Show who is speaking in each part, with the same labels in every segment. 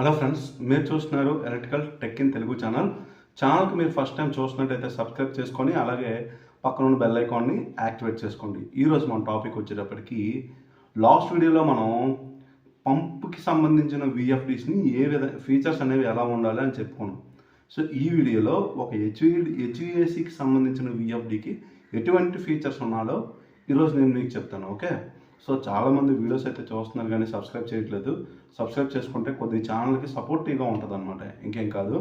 Speaker 1: Hello friends మీరు చూస్తున్నారు electrical tech in Telugu channel. ఛానల్కి మీరు ఫస్ట్ టైం చూసినట్టయితే సబ్స్క్రైబ్ చేసుకొని అలాగే పక్కన ఉన్న బెల్ ఐకాన్ని యాక్టివేట్ చేసుకోండి. ఈరోజు మన టాపిక్ వచ్చేటప్పటికి లాస్ట్ వీడియోలో మనం పంప్కి సంబంధించిన విఎఫ్డీస్ని ఏ విధ ఫీచర్స్ అనేవి ఎలా ఉండాలి అని చెప్పుకున్నాం. సో ఈ వీడియోలో ఒక హెచ్వి హెచ్విఏసికి సంబంధించిన విఎఫ్డికి ఎటువంటి ఫీచర్స్ ఉన్నాలో ఈరోజు నేను మీకు చెప్తాను ఓకే? సో చాలామంది వీడియోస్ అయితే చూస్తున్నారు కానీ సబ్స్క్రైబ్ చేయట్లేదు. సబ్స్క్రైబ్ చేసుకుంటే కొద్ది ఛానల్కి సపోర్టివ్గా ఉంటుంది అనమాట ఇంకేం కాదు.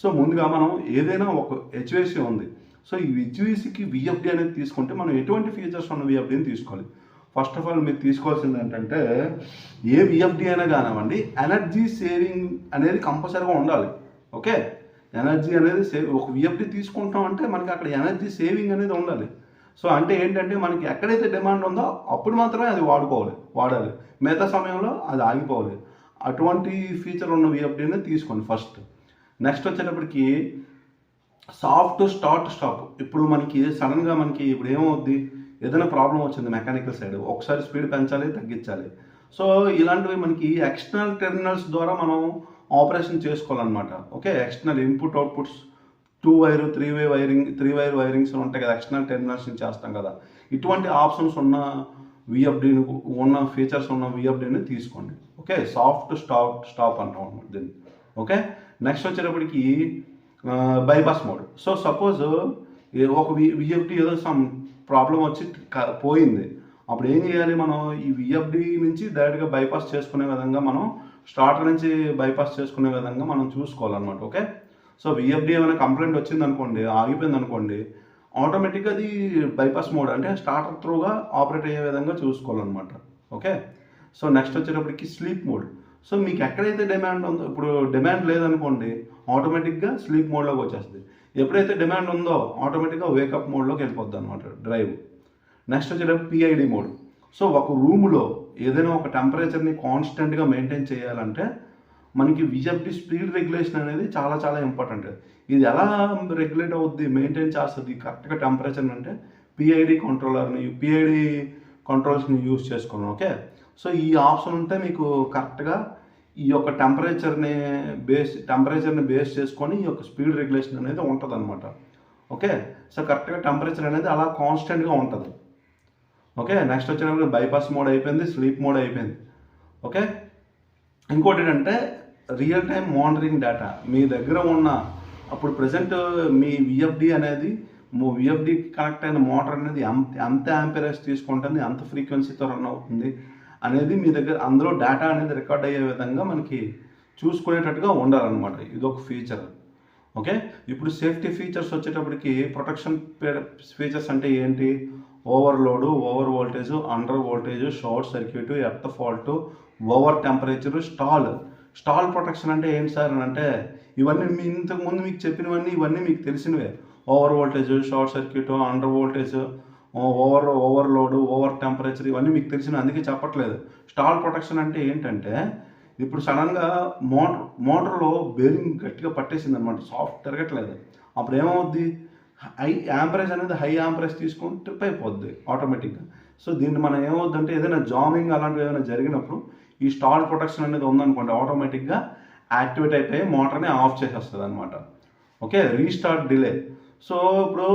Speaker 1: సో ముందుగా మనం ఏదైనా ఒక హెచ్విఎసి ఉంది. సో ఈ హెచ్విఎసికి విఎఫ్డి అనేది తీసుకుంటే మనం ఎటువంటి ఫీచర్స్ ఉన్న విఎఫ్డిని తీసుకోవాలి? ఫస్ట్ ఆఫ్ ఆల్ మీరు తీసుకోవాల్సింది ఏంటంటే ఏ విఎఫ్డి అయినా కానివ్వండి ఎనర్జీ సేవింగ్ అనేది కంపల్సరీగా ఉండాలి. ఓకే ఎనర్జీ అనేది సేవ్ ఒక విఎఫ్డి తీసుకుంటాం అంటే మనకి అక్కడ ఎనర్జీ సేవింగ్ అనేది ఉండాలి. సో అంటే ఏంటంటే మనకి ఎక్కడైతే డిమాండ్ ఉందో అప్పుడు మాత్రమే అది వాడుకోవాలి వాడాలి. మిగతా సమయంలో అది ఆగిపోవాలి. అటువంటి ఫీచర్ ఉన్న విఎఫ్డీని తీసుకోండి ఫస్ట్ నెక్స్ట్ వచ్చేటప్పటికి సాఫ్ట్ స్టార్ట్ స్టాప్ ఇప్పుడు మనకి సడన్గా మనకి ఇప్పుడు ఏమవుద్ది? ఏదైనా ప్రాబ్లం వచ్చింది మెకానికల్ సైడ్ ఒకసారి స్పీడ్ పెంచాలి తగ్గించాలి. సో ఇలాంటివి మనకి ఎక్స్టర్నల్ టెర్మినల్స్ ద్వారా మనం ఆపరేషన్ చేసుకోవాలన్నమాట. Okay external input outputs two wire three way wiring three wire wirings ఉంటాయి కదా ఎక్స్టర్నల్ టెర్మినల్స్ నుంచి చేస్తాం కదా. ఇటువంటి ఆప్షన్స్ ఉన్న విఎఫ్డీని ఉన్న ఫీచర్స్ ఉన్న విఎఫ్డీని తీసుకోండి. ఓకే? సాఫ్ట్ స్టాప్ స్టాప్ అంటాం అనమాట దీన్ని. ఓకే? నెక్స్ట్ వచ్చేటప్పటికి బైపాస్ మోడ్ సో సపోజ్ ఒక విఎఫ్డి ఏదో సమ్ ప్రాబ్లం వచ్చి క- పోయింది. అప్పుడు ఏం చేయాలి మనం? ఈ విఎఫ్డి నుంచి డైరెక్ట్గా బైపాస్ చేసుకునే విధంగా మనం స్టార్టర్ నుంచి బైపాస్ చేసుకునే విధంగా మనం చూసుకోవాలన్నమాట. ఓకే? సో విఎఫ్డి ఏమైనా కంప్లైంట్ వచ్చింది అనుకోండి ఆగిపోయింది అనుకోండి ఆటోమేటిక్గా అది బైపాస్ మోడ్ అంటే స్టార్టర్ త్రూగా ఆపరేట్ అయ్యే విధంగా చూసుకోవాలన్నమాట. ఓకే సో నెక్స్ట్ వచ్చేటప్పటికి స్లీప్ మోడ్ సో మీకు ఎక్కడైతే డిమాండ్ ఉందో ఇప్పుడు డిమాండ్ లేదనుకోండి ఆటోమేటిక్గా స్లీప్ మోడ్లోకి వచ్చేస్తుంది. ఎప్పుడైతే డిమాండ్ ఉందో ఆటోమేటిక్గా వేకప్ మోడ్లోకి వెళ్ళిపోద్ది అనమాట డ్రైవ్ నెక్స్ట్ వచ్చేటప్పుడు పిఐడి మోడ్ సో ఒక రూమ్లో ఏదైనా ఒక టెంపరేచర్ని కాన్స్టెంట్గా మెయింటైన్ చేయాలంటే మనకి విజబ్డి స్పీడ్ రెగ్యులేషన్ అనేది చాలా చాలా ఇంపార్టెంట్ ఇది ఎలా రెగ్యులేట్ అవుద్ది మెయింటైన్ చేస్తుంది కరెక్ట్గా టెంపరేచర్ అంటే పిఐడి కంట్రోలర్ని పిఐడి కంట్రోల్స్ని యూజ్ చేసుకున్నాం ఓకే సో ఈ ఆప్షన్ ఉంటే మీకు కరెక్ట్గా ఈ యొక్క టెంపరేచర్ని బేస్ టెంపరేచర్ని బేస్ చేసుకొని ఈ యొక్క స్పీడ్ రెగ్యులేషన్ అనేది ఉంటుంది అనమాట ఓకే సో కరెక్ట్గా టెంపరేచర్ అనేది అలా కాన్స్టెంట్గా ఉంటుంది ఓకే నెక్స్ట్ వచ్చినప్పుడు బైపాస్ మోడ్ అయిపోయింది స్లీప్ మోడ్ అయిపోయింది ఓకే ఇంకోటి ఏంటంటే రియల్ టైం మానిటరింగ్ డేటా మీ దగ్గర ఉన్న అప్పుడు ప్రజెంట్ మీ విఎఫ్డి అనేది విఎఫ్డికి కనెక్ట్ అయిన మోటార్ అనేది ఎంత ఎంత యాంపరేజ్ తీసుకుంటుంది ఎంత ఫ్రీక్వెన్సీతో రన్ అవుతుంది అనేది మీ దగ్గర అందులో డేటా అనేది రికార్డ్ అయ్యే విధంగా మనకి చూసుకునేటట్టుగా ఉండాలన్నమాట. ఇది ఒక ఫీచర్ ఓకే ఇప్పుడు సేఫ్టీ ఫీచర్స్ వచ్చేటప్పటికి ప్రొటెక్షన్ ఫీచర్స్ అంటే ఏంటి? Overload over voltage under voltage short circuit earth fault over temperature stall stall protection అంటే ఏంటి సార్ అని అంటే ఇవన్నీ మీ ఇంతకు ముందు మీకు చెప్పినవన్నీ ఇవన్నీ మీకు తెలిసినవే. Over voltage short circuit under voltage over overload over temperature ఇవన్నీ మీకు తెలిసిన అందుకే చెప్పట్లేదు. స్టాల్ ప్రొటెక్షన్ అంటే ఏంటంటే ఇప్పుడు సడన్గా మోటార్ మోటార్లో బేరింగ్ గట్టిగా పట్టేసింది అనమాట సాఫ్ట్ తిరగట్లేదు. అప్పుడు ఏమవుద్ది? హై యాంపరేజ్ అనేది హై యాంపరేజ్ తీసుకుంటే ట్రిప్ అయిపోద్ది ఆటోమేటిక్గా. సో దీన్ని మనం ఏమవుద్దంటే ఏదైనా జామింగ్ అలాంటివి ఏదైనా జరిగినప్పుడు ఈ స్టాల్ ప్రొటెక్షన్ అనేది ఉందనుకోండి ఆటోమేటిక్గా యాక్టివేట్ అయిపోయి మోటార్ని ఆఫ్ చేసేస్తుంది అనమాట ఓకే? Restart delay. సో ఇప్పుడు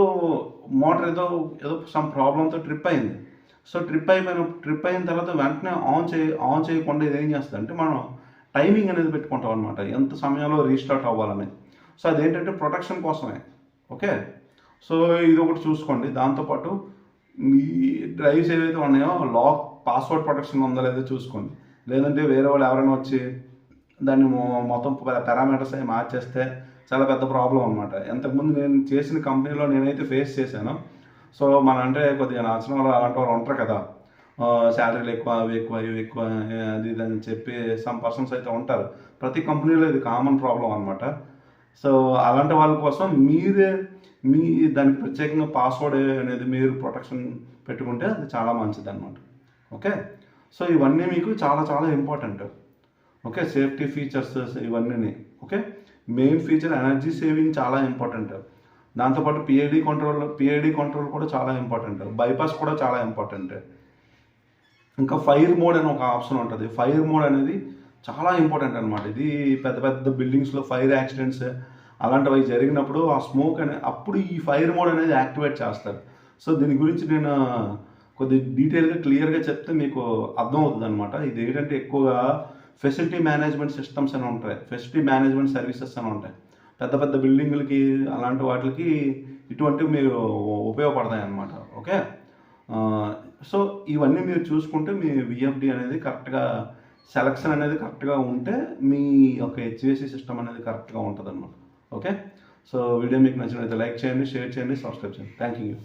Speaker 1: మోటార్ ఏదో ఏదో సమ్ ప్రాబ్లంతో ట్రిప్ అయింది. సో ట్రిప్ అయిపోయిన ట్రిప్ అయిన తర్వాత వెంటనే ఆన్ చేయి ఆన్ చేయకుండా ఇది ఏం చేస్తుంది అంటే మనం టైమింగ్ అనేది పెట్టుకుంటాం అనమాట ఎంత సమయంలో రీస్టార్ట్ అవ్వాలని. సో అదేంటంటే ప్రొటెక్షన్ కోసమే. ఓకే? సో ఇది ఒకటి చూసుకోండి. దాంతోపాటు మీ డ్రైవ్స్ ఏవైతే ఉన్నాయో లాక్ పాస్వర్డ్ ప్రొటెక్షన్ ఉందో లేదో చూసుకోండి. లేదంటే వేరే వాళ్ళు ఎవరైనా వచ్చి దాన్ని మొత్తం పారామీటర్స్ అవి మార్చేస్తే చాలా పెద్ద ప్రాబ్లం అనమాట ఇంతకుముందు నేను చేసిన కంపెనీలో నేనైతే ఫేస్ చేశాను. సో మన అంటే కొద్దిగా నచ్చిన వాళ్ళు అలాంటి వాళ్ళు ఉంటారు కదా. శాలరీలు ఎక్కువ అవి ఎక్కువ ఇవి ఎక్కువ అది ఇది అని చెప్పి సమ్ పర్సన్స్ అయితే ఉంటారు. ప్రతి కంపెనీలో ఇది కామన్ ప్రాబ్లం అనమాట సో అలాంటి వాళ్ళ కోసం మీరే మీ దానికి ప్రత్యేకంగా పాస్వర్డ్ అనేది మీరు ప్రొటెక్షన్ పెట్టుకుంటే అది చాలా మంచిది అనమాట ఓకే సో ఇవన్నీ మీకు చాలా చాలా ఇంపార్టెంట్ ఓకే సేఫ్టీ ఫీచర్స్ ఇవన్నీ okay main feature energy saving చాలా ఇంపార్టెంట్ దాంతోపాటు పిఐడి కంట్రోల్ పిఐడి కంట్రోల్ కూడా చాలా ఇంపార్టెంట్ బైపాస్ కూడా చాలా ఇంపార్టెంట్ ఇంకా ఫైర్ మోడ్ అని ఒక ఆప్షన్ ఉంటుంది. ఫైర్ మోడ్ అనేది చాలా ఇంపార్టెంట్ అనమాట ఇది పెద్ద పెద్ద బిల్డింగ్స్లో ఫైర్ యాక్సిడెంట్స్ అలాంటివి జరిగినప్పుడు ఆ స్మోక్ అనే అప్పుడు ఈ ఫైర్ మోడ్ అనేది యాక్టివేట్ చేస్తారు. సో దీని గురించి నేను కొద్ది డీటెయిల్గా క్లియర్గా చెప్తే మీకు అర్థమవుతుంది అనమాట ఇది ఏంటంటే ఎక్కువగా ఫెసిలిటీ మేనేజ్మెంట్ సిస్టమ్స్ అని ఉంటాయి. ఫెసిలిటీ మేనేజ్మెంట్ సర్వీసెస్ అని ఉంటాయి. పెద్ద పెద్ద బిల్డింగులకి అలాంటి వాటికి ఇటువంటివి మీరు ఉపయోగపడతాయి అన్నమాట ఓకే సో ఇవన్నీ మీరు చూసుకుంటే మీ విఎఫ్డి అనేది కరెక్ట్గా సెలక్షన్ అనేది కరెక్ట్గా ఉంటే మీ యొక్క హెచ్విఎస్సి సిస్టమ్ అనేది కరెక్ట్గా ఉంటుంది అనమాట ఓకే సో వీడియో మీకు నచ్చినట్లయితే లైక్ చేయండి షేర్ చేయండి సబ్స్క్రైబ్ చేయండి. Thank you